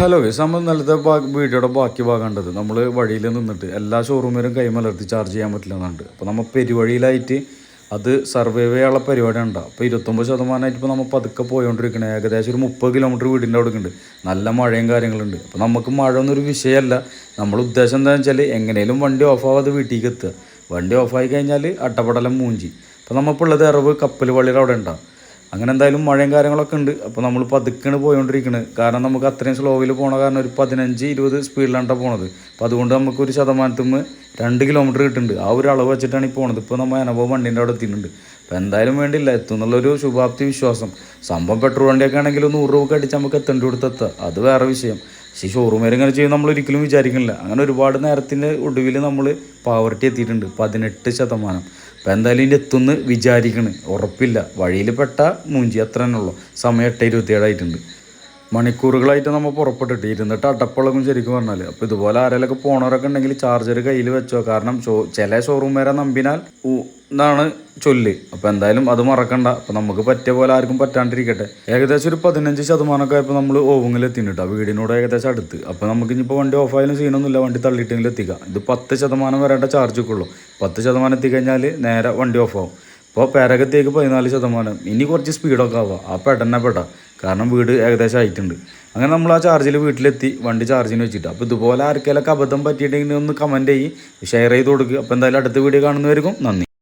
Hello guys നമ്മൾ ഇന്നലത്തെ വീഡിയോയുടെ ബാക്കി ഭാഗം കണ്ടത്. നമ്മൾ വഴിയിൽ നിന്നിട്ട് എല്ലാ ഷോറൂമിലും കൈമലർത്തി ചാർജ് ചെയ്യാൻ പറ്റില്ല എന്നുണ്ട് അപ്പോൾ നമ്മൾ പെരുവഴിയിലായിട്ട് അത് സർവൈവ് ചെയ്യാനുള്ള പരിപാടി ഉണ്ട് അപ്പോൾ ഇരുപത്തൊമ്പത് ശതമാനമായിട്ട് ഇപ്പോൾ നമ്മൾ പതുക്കെ പോയോണ്ടിരിക്കണേ. ഏകദേശം ഒരു മുപ്പത് കിലോമീറ്റർ വീടിന്റെ അവിടെ ഉണ്ട് നല്ല മഴയും കാര്യങ്ങളുണ്ട് അപ്പോൾ നമുക്ക് മഴ ഒന്നൊരു വിഷയമല്ല. നമ്മൾ ഉദ്ദേശം എന്താണെന്ന് വെച്ചാൽ എങ്ങനെയും വണ്ടി ഓഫ് ആവാതെ വീട്ടിലേക്ക് എത്തുക. വണ്ടി ഓഫായി കഴിഞ്ഞാൽ അട്ടപ്പടലം മൂഞ്ചി. അപ്പോൾ നമ്മളിപ്പോൾ ഉള്ളത് എറവ് കപ്പൽ വള്ളിയുടെ അവിടെ ഉണ്ടാവും അങ്ങനെ എന്തായാലും മഴയും കാര്യങ്ങളൊക്കെ ഉണ്ട്. അപ്പോൾ നമ്മൾ പതുക്കെയാണ് പോയോണ്ടിരിക്കുന്നത് കാരണം നമുക്ക് അത്രയും സ്ലോവിൽ പോണ കാരണം ഒരു പതിനഞ്ച് ഇരുപത് സ്പീഡിലാണ് പോണത്. അപ്പോൾ അതുകൊണ്ട് നമുക്ക് ഒരു ശതമാനത്തുനിന്ന് രണ്ട് കിലോമീറ്റർ കിട്ടുന്നുണ്ട്. ആ ഒരു അളവ് വെച്ചിട്ടാണ് ഈ പോണത്. ഇപ്പോൾ നമ്മൾ അനുഭവം വണ്ടീന്റെ അവിടെ എത്തിയിട്ടുണ്ട്. അപ്പോൾ എന്തായാലും വേണ്ടില്ല. എത്തും എന്നുള്ളൊരു ശുഭാപ്തി വിശ്വാസം. സംഭവം പെട്രോൾ വണ്ടിയൊക്കെ ആണെങ്കിൽ നൂറ് രൂപ അടിച്ച് നമുക്ക് എത്തേണ്ടി കൊടുത്ത് എത്താം. അത് വേറെ വിഷയം. പക്ഷേ ഷോറൂമിൽ ഇങ്ങനെ ചെയ്യും നമ്മൾ ഒരിക്കലും വിചാരിക്കുന്നില്ല. അങ്ങനെ ഒരുപാട് നേരത്തിന്റെ ഒടുവിൽ നമ്മൾ പാവർട്ടി എത്തിയിട്ടുണ്ട്. പതിനെട്ട് ശതമാനം. അപ്പോൾ എന്തായാലും ഇതിന്റെ എത്തുമെന്ന് വിചാരിക്കണ്. ഉറപ്പില്ല. വഴിയിൽ പെട്ട മൂഞ്ചി അത്ര തന്നെ സമയം എട്ട് ഇരുപത്തിയേഴായിട്ടുണ്ട് മണിക്കൂറുകളായിട്ട് നമ്മൾ പുറപ്പെട്ടിട്ട് ഇരുന്നിട്ട് അടപ്പളകും ശരിക്കും പറഞ്ഞാൽ അപ്പോൾ ഇതുപോലെ ആരെങ്കിലൊക്കെ പോണവരൊക്കെ ഉണ്ടെങ്കിൽ ചാർജർ കയ്യിൽ വെച്ചോ. കാരണം ഷോ ചില ഷോറൂം വരെ നമ്പിനാൽ എന്നാണ് ചൊല്ല്. അപ്പോൾ എന്തായാലും അത് മറക്കണ്ട. അപ്പോൾ നമുക്ക് പറ്റിയ പോലെ ആർക്കും പറ്റാണ്ടിരിക്കട്ടെ. ഏകദേശം ഒരു പതിനഞ്ച് ശതമാനമൊക്കെ ആയപ്പോൾ നമ്മൾ ഓവുങ്ങിൽ എത്തിയിട്ടാ വീടിനോട് ഏകദേശം അടുത്ത്. അപ്പോൾ നമുക്ക് ഇനിയിപ്പോൾ വണ്ടി ഓഫായാലും സീനൊന്നുമില്ല. വണ്ടി തള്ളിയിട്ടെങ്കിലും എത്തിക്കാം. ഇത് പത്ത് ശതമാനം വരേണ്ട ചാർജ് ഉള്ളൂ പത്ത് ശതമാനം എത്തിക്കഴിഞ്ഞാൽ നേരെ വണ്ടി ഓഫാവും. ഇപ്പോൾ പേരകത്തേക്ക് പതിനാല് ശതമാനം. ഇനി കുറച്ച് സ്പീഡൊക്കെ ആവാം. ആ പെട്ടെന്നെ പെട്ട കാരണം വീട് ഏകദേശം ആയിട്ടുണ്ട്. അങ്ങനെ നമ്മൾ ആ ചാർജിൽ വീട്ടിലെത്തി വണ്ടി ചാർജിന് വെച്ചിട്ട്. അപ്പോൾ ഇതുപോലെ ആർക്കെങ്കിലൊക്കെ അബദ്ധം പറ്റിയിട്ടുണ്ടെങ്കിൽ ഒന്ന് കമന്റ് ചെയ്യും. ഷെയർ ചെയ്ത് കൊടുക്കുക അപ്പോൾ എന്തായാലും അടുത്ത വീഡിയോ കാണുന്നവർക്കും നന്ദി.